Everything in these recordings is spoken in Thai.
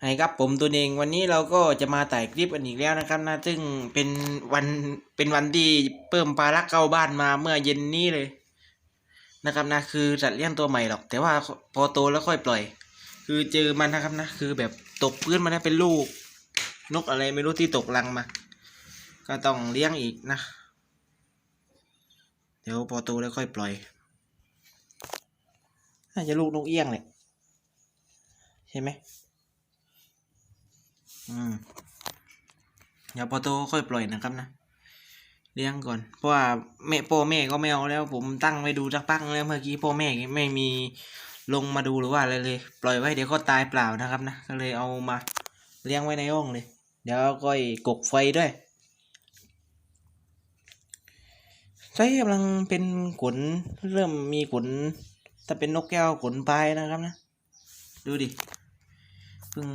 ไห้ครับผมตัวเองวันนี้เราก็จะมาถ่ายคลิปกันอีกแล้วนะครับนะซึ่งเป็นวันเป็นวันที่เพิ่มปลารักเข้าบ้านมาเมื่อเย็นนี้เลย นะครับนะคือสัตว์เลี้ยงตัวใหม่หรอก แต่ว่าพอโตแล้วค่อยปล่อย คือเจอมันนะครับนะ คือแบบตกพื้นมานะเป็นลูก นกอะไรไม่รู้ที่ตกรังมา ก็ต้องเลี้ยงอีกนะ เดี๋ยวพอโตแล้วค่อยปล่อยน่าจะลูกนกเอี้ยงแหละใช่ไหม อืมเดี๋ยวพอโตค่อยปล่อยนะครับนะเลี้ยงก่อน เพราะว่าแม่พ่อแม่ก็ไม่เอาแล้ว ผมตั้งไว้ดูสักพักแล้วเมื่อกี้พ่อแม่ไม่มีลงมาดูหรือว่าอะไรเลย ปล่อยไว้เดี๋ยวก็ตายเปล่านะครับนะก็เลยเอามาเลี้ยงไว้ในห้องเลย เดี๋ยวก็กกไฟด้วยใช้กำลังเป็นขนเริ่มมีขนถ้าเป็นนกแก้วขนปลายนะครับนะ ดูดิเพิ่ง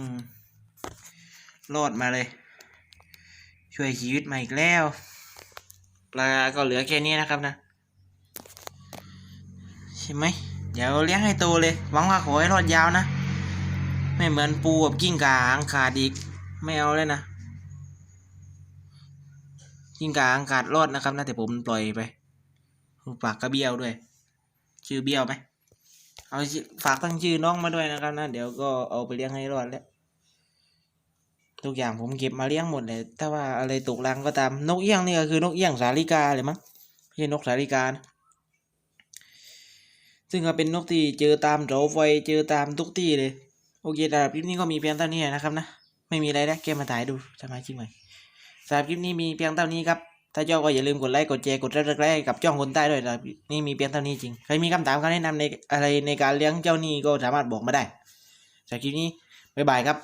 รอดมาเลย ช่วยชีวิตมาอีกแล้ว ปลาก็เหลือแค่นี้นะครับนะ ใช่ไหมเดี๋ยวเลี้ยงให้โตเลย หวังว่าขอให้รอดยาวนะ ไม่เหมือนปูกับกิ้งก่าหางขาดอีก ไม่เอาเลยนะ กิ้งก่าหางขาดรอดนะครับนะแต่ผมปล่อยไปปากกระเบี้ยวด้วย ชื่อเบี้ยวไหมเอาฝากตั้งชื่อน้องมาด้วยนะครับนะ เดี๋ยวก็เอาไปเลี้ยงให้รอดแล้ว ทุกอย่างผมเก็บมาเลี้ยงหมดเลย ถ้าว่าอะไรตกรังก็ตาม นกเอี้ยงนี่ก็คือนกเอี้ยงสาลิกาเลยมั้งไม่ใช่นกสาลิกานะซึ่งก็เป็นนกที่เจอตามเสาไฟเจอตามทุกที่เลย โอเคสำหรับคลิปนี้ก็มีเพียงเท่านี้นะครับนะ ไม่มีอะไรแล้วแกมาถ่ายดูสมาชิกใหม่สำหรับคลิปนี้มีเพียงเท่านี้ครับ ถ้าชอบก็อย่าลืมกดไลค์ กดแชร์ กดซับสไครต์กับจ้องคนใต้ด้วยสำหรับนี่มีเพียงเท่านี้จริง ใครมีคำถามคำแนะนำในอะไรในการเลี้ยงเจ้านี่ก็สามารถบอกมาได้สำหรับคลิปนี้บ๊ายบายครับ